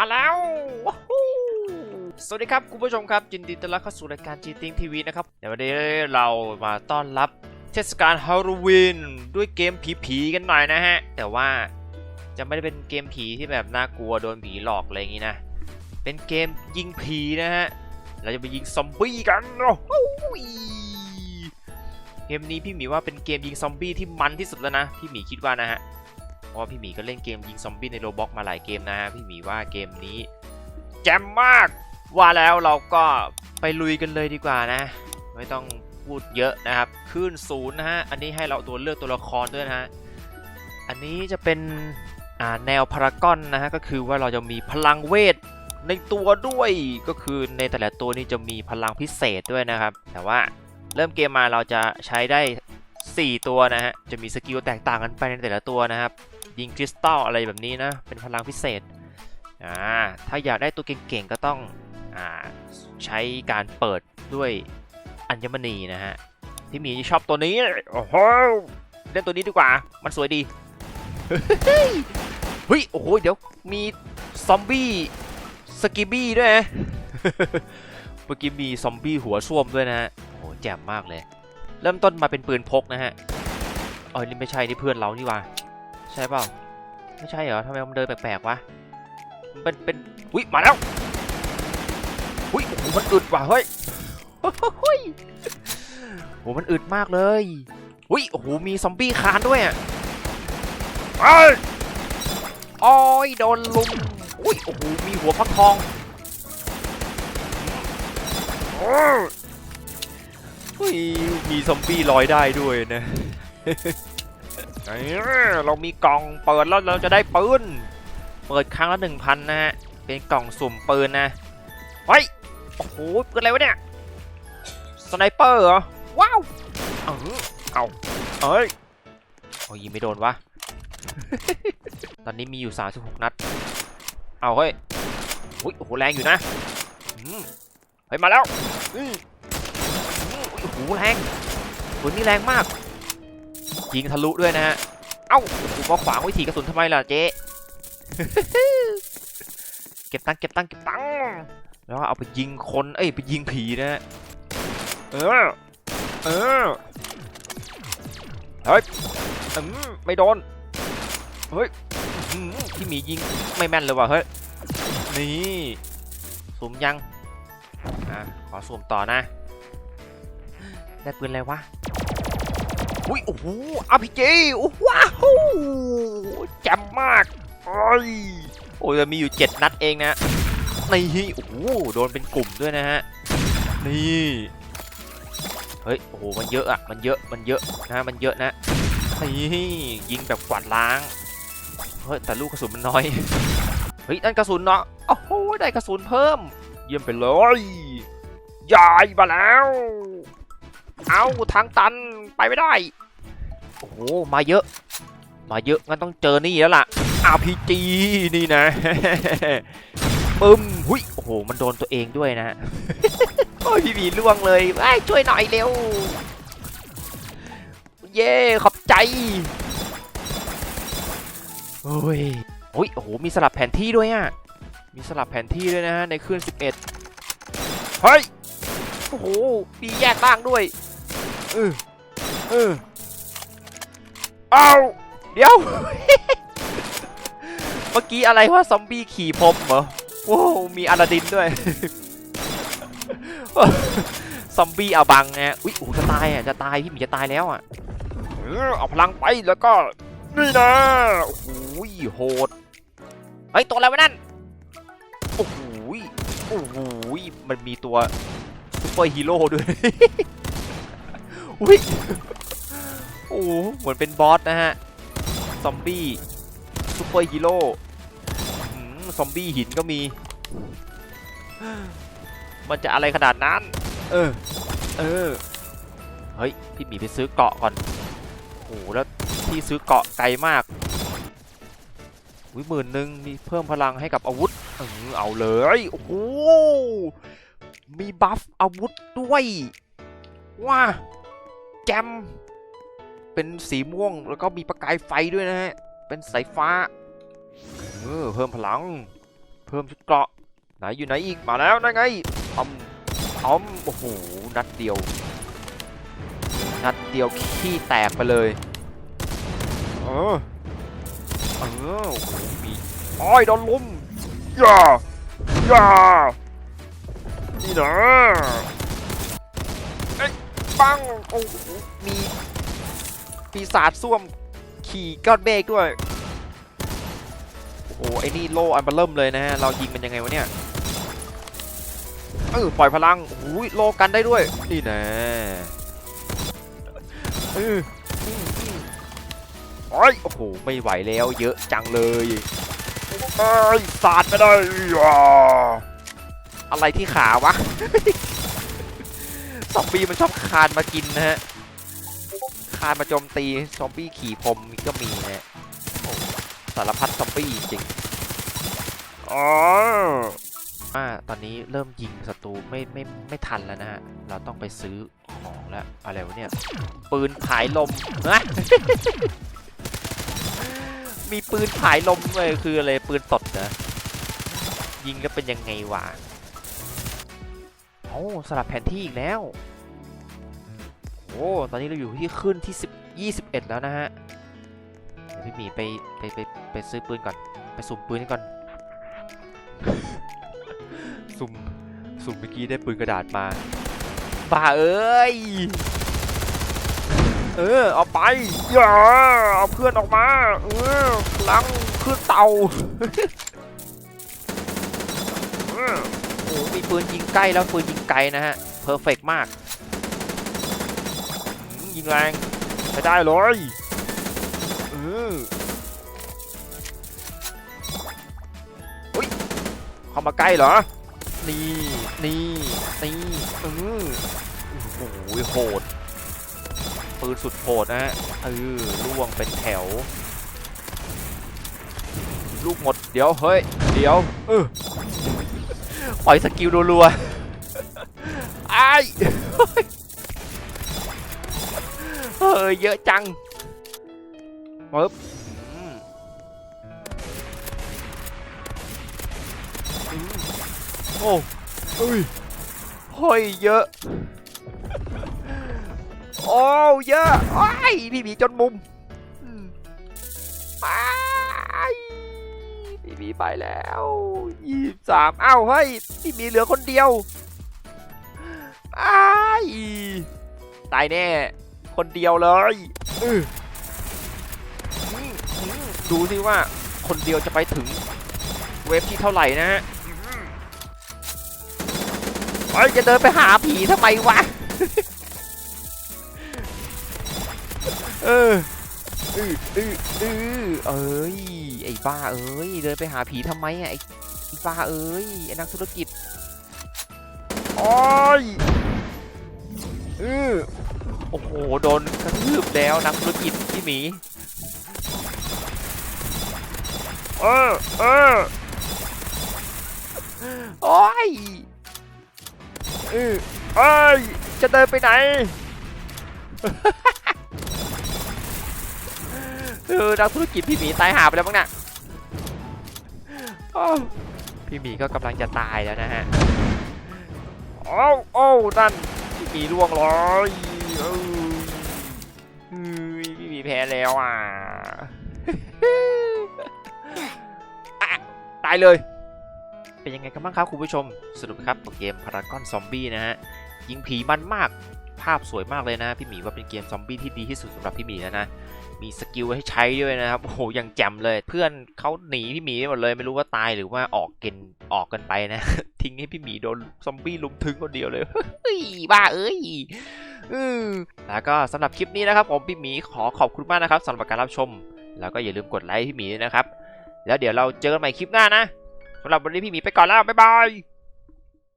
มาแล้วสวัสดีครับคุณผู้ชมครับยินดีต้อนรับเข้าสู่รายการ g t ทีวีนะครับเดี๋ยววันนี้เรามาต้อนรับเทศกาลฮาโลวีนด้วยเกมผีๆกันหน่อยนะฮะ แต่ว่าจะไม่ได้เป็นเกมผีที่แบบน่ากลัวโดนผีหลอกอะไรอย่างนี้นะ เป็นเกมยิงผีนะฮะ เราจะไปยิงซอมบี้กันโอ้โหเกมนี้พี่หมีว่าเป็นเกมยิงซอมบี้ที่มันที่สุดแล้วนะ พี่หมีคิดว่านะฮะ เพราะพี่หมีก็เล่นเกมยิงซอมบี้ในโรบ็อกมาหลายเกมนะฮะพี่หมีว่าเกมนี้แจ่มมากว่าแล้วเราก็ไปลุยกันเลยดีกว่านะ ไม่ต้องพูดเยอะนะครับขึ้นศูนย์นะฮะอันนี้ให้เราตัวเลือกตัวละครด้วยนะฮะอันนี้จะเป็นแนวพารากอนนะฮะก็คือว่าเราจะมีพลังเวทในตัวด้วยก็คือในแต่ละตัวนี้จะมีพลังพิเศษด้วยนะครับ แต่ว่าเริ่มเกมมาเราจะใช้ได้ 4 ตัวนะฮะจะมีสกิลแตกต่างกันไปในแต่ละตัวนะครับ ยิงคริสตัลอะไรแบบนี้นะ เป็นพลังพิเศษอ่าถ้าอยากได้ตัวเก่งๆก็ต้องอ่าใช้การเปิดด้วยอัญมณีนะฮะ พี่หมีชอบตัวนี้ โอ้โห เล่นตัวนี้ดีกว่า มันสวยดี เฮ้ย โอ้โห เดี๋ยวมีซอมบี้สกิบี้ด้วยนะเมื่อกี้มีซอมบี้หัวส้วมด้วยนะฮะ โอ้โห แจ่มมากเลย เริ่มต้นมาเป็นปืนพกนะฮะเอ้ยนี่ไม่ใช่ นี่เพื่อนเรานี่ว่า ใช่เปล่า ไม่ใช่เหรอทำไมมันเดินแปลกๆวะมันเป็นเป็นอุ้ยมาแล้วอุ้ยโอ้มันอึดว่ะเฮ้ยโอ้ยโหมันอึดมากเลยอุ้ยโอ้โหมีซอมบี้คานด้วยอะอ้ยโอ้ยโดนลุมอุ้ยโอ้โหมีหัวฟักทองอ้ยอุ้ยมีซอมบี้ลอยได้ด้วยนะ เรามีกล่องเปิดแล้วเราจะได้ปืน เปิดครั้งละหนึ่งพันนะฮะ เป็นกล่องสุ่มปืนนะเฮ้ยโอ้โหปืนอะไรวะเนี่ย สไนเปอร์เหรอ ว้าวเออเอาเอ้ยโอ้ยไม่โดนวะ ตอนนี้มีอยู่ 36 นัด เอาเฮ้ยอุ้ยโอ้โหแรงอยู่นะเฮ้ยมาแล้วอือโอ้โหแรงปืนนี่แรงมาก ยิงทะลุด้วยนะฮะ เอ้าโอ้โหมาขวางวิถีกระสุนทำไมล่ะเจ๊เก็บตังค์เก็บตังค์เก็บตังค์แล้วเอาไปยิงคน เอ้ยไปยิงผีนะฮะ เออ เออ เฮ้ยอืมไม่โดน เฮ้ยอื้มที่หมียิงไม่แม่นเลยว่ะเฮ้ย นี่สุ่มยัง อะ ขอสุ่มต่อนะ ได้ปืนอะไรวะ อุ้ยโอ้โหอาพีจีว้าวแจ่มมากโอ้ยโอ้ยมีอยู่ 7 นัดเองนะนี่โอ้โหโดนเป็นกลุ่มด้วยนะฮะนี่เฮ้ยโอ้โหมันเยอะอะมันเยอะมันเยอะนะมันเยอะนะนี่ยิงแบบกวาดล้างเฮ้ยแต่ลูกกระสุนมันน้อยเฮ้ยนั่นกระสุนเนาะโอ้โหได้กระสุนเพิ่ม เยี่ยมไปเลยยายมาแล้ว เอาทางตัน ไปไม่ได้ โอ้โห มาเยอะ มาเยอะ งั้นต้องเจอนี่แล้วล่ะ RPG นี่นะปึ้มหุยโอ้โห มันโดนตัวเองด้วยนะโอ้ยพี่หมีล่วงเลยไอ้ช่วยหน่อยเร็ว เย้ขอบใจโอ้ยโอ้ย โอ้โห มีสลับแผนที่ด้วยอะ มีสลับแผนที่ด้วยนะฮะ ในเครื่อง11 เฮ้ย โอ้โห มีแยกล่างด้วย เออ เออเอาเดี๋ยว เมื่อกี้อะไรวะซอมบี้ขี่พรมเหรอโอ้มีอลาดินด้วย ซอมบี้เอาบังไงอุ๊ยโอ้จะตายอะ จะตาย พี่หมีจะตายแล้วอะเออเอาพลังไปแล้วก็ นี่นะ โอ้โหโหดเฮ้ตัวอะไรวะนั่น โอ้โหโอ้โหมันมีตัวซุปเปอร์ฮีโร่ด้วย อุ้ยโอ้โหเหมือนเป็นบอสนะฮะ ซอมบี้ซุปเปอร์ฮีโร่ซอมบี้หินก็มี มันจะอะไรขนาดนั้น เออ เออ เฮ้ย พี่หมีไปซื้อเกาะก่อน โอ้โหแล้วที่ซื้อเกาะไกลมากวิหมื่นหนึ่งมีเพิ่มพลังให้กับอาวุธ เออเอาเลย โอ้โห มีบัฟอาวุธด้วย ว้า แจม เป็นสีม่วงแล้วก็มีประกายไฟด้วยนะฮะ เป็นสายฟ้า เออเพิ่มพลัง เพิ่มชุดเกราะ ไหนอยู่ไหนอีก มาแล้วนั่นไงอมอมโอ้โห นัดเดียว นัดเดียวขี้แตกไปเลย เออ เออโอ้โหมีอ้อยโดนลุมอย่าอย่านี่นะ ปังโอ้โหมีปีศาจส้วมขี่ก้อนเมฆด้วย โอ้โห ไอ้นี่โลอันเบอร์เริ่มเลยนะฮะ เรายิงมันยังไงวะเนี่ย เออปล่อยพลังโอ้ยโลกันได้ด้วย นี่นะเออโอ้ยโอ้โห ไม่ไหวแล้ว เยอะจังเลยเอ้ยสาดไม่ได้อะอะไรที่ขาวะ ซอมบี้มันชอบคานมากินนะฮะ คานมาโจมตีซอมบี้ขี่พรมก็มีนะฮะสารพัดซอมบี้จริงอ๋ออ่าตอนนี้เริ่มยิงศัตรูไม่ไม่ไม่ทันแล้วนะฮะ เราต้องไปซื้อของแล้วอะไรวะเนี่ย ปืนผายลมนะมีปืนผายลมเลยคืออะไรปืนตดนะยิงแล้วเป็นยังไงวะ โอ้สลับแผนที่อีกแล้ว โอ้ตอนนี้เราอยู่ที่ขึ้นที่ 10 21 แล้วนะฮะเดี๋ยวพี่หมีไปไปไปไปซื้อปืนก่อน ไปสุ่มปืนก่อน สุ่มสุ่มเมื่อกี้ได้ปืนกระดาษมาบ้าเอ้ย เออเอาไปอย่าเอาเพื่อนออกมา เออพลังขึ้นเตาเออโอ้ มีปืนยิงใกล้แล้วปืนยิงไกลนะฮะ เพอร์เฟกมาก ยิงแรงใช้ได้เลยเอออุ้ยเข้ามาใกล้เหรอ นี่ นี่ นี่เออโอ้โหโหด ปืนสุดโหดนะฮะเออล่วงเป็นแถว ลูกหมด เดี๋ยว เฮ้ย เดี๋ยว เออ ปล่อยสกิลรัวๆไอ้ายเฮ้ยเยอะจังปึ๊บอืมอืมโอ้เอ้ยเฮ้ยเยอะ โอ้เยอะโอ้ยพี่หมีจนมุมอืม ไปพี่หมีไปแล้วยี่สามเอ้าเฮ้ยพี่มีเหลือคนเดียวอ้ายตายแน่ คนเดียวเลยดูสิว่าคนเดียวจะไปถึงเวฟที่เท่าไหร่นะฮะเฮ้ยจะเดินไปหาผีทำไมวะ เอออืออืออือเอ้ย ไอ้บ้าเอ้ยเดินไปหาผีทำไมอะไอ้ไอ้บ้าเอ้ยไอ้นักธุรกิจโอ้ยอือโอ้โหโดนกระทืบแล้วนักธุรกิจพี่หมีเออเออโอ้ยอือเอ้ยจะเดินไปไหนเออนักธุรกิจพี่หมีตายหาไปแล้วมั้งน่ะ พี่หมีก็กำลังจะตายแล้วนะฮะโอ้าวโอ้าวนั่นพี่หมีล่วงเลยเออเฮ้ยพี่หมีแพ้แล้วอะอะตายเลย เป็นยังไงกันบ้างครับคุณผู้ชมสนุกไหมครับกับเกมพารากอนซอมบี้นะฮะ ยิงผีมันมาก ภาพสวยมากเลยนะ พี่หมีว่าเป็นเกมซอมบี้ที่ดีที่สุดสำหรับพี่หมีแล้วนะ มีสกิลให้ใช้ด้วยนะครับ โอ้โหยังแจ่มเลย เพื่อนเขาหนีพี่หมีหมดเลย ไม่รู้ว่าตายหรือว่าออกกณฑ์ออกกันไปนะ ทิ้งให้พี่หมีโดนซอมบี้ลุมถึงคนเดียวเลยเฮ้ยบ้าเอ้ยอือแล้วก็สำหรับคลิปนี้นะครับ ผมพี่หมีขอขอบคุณมากนะครับสำหรับการรับชม แล้วก็อย่าลืมกดไลค์พี่หมีด้วยนะครับ แล้วเดี๋ยวเราเจอกันใหม่คลิปหน้านะสำหรับวันนี้พี่หมีไปก่อนแล้วบ๊ายบาย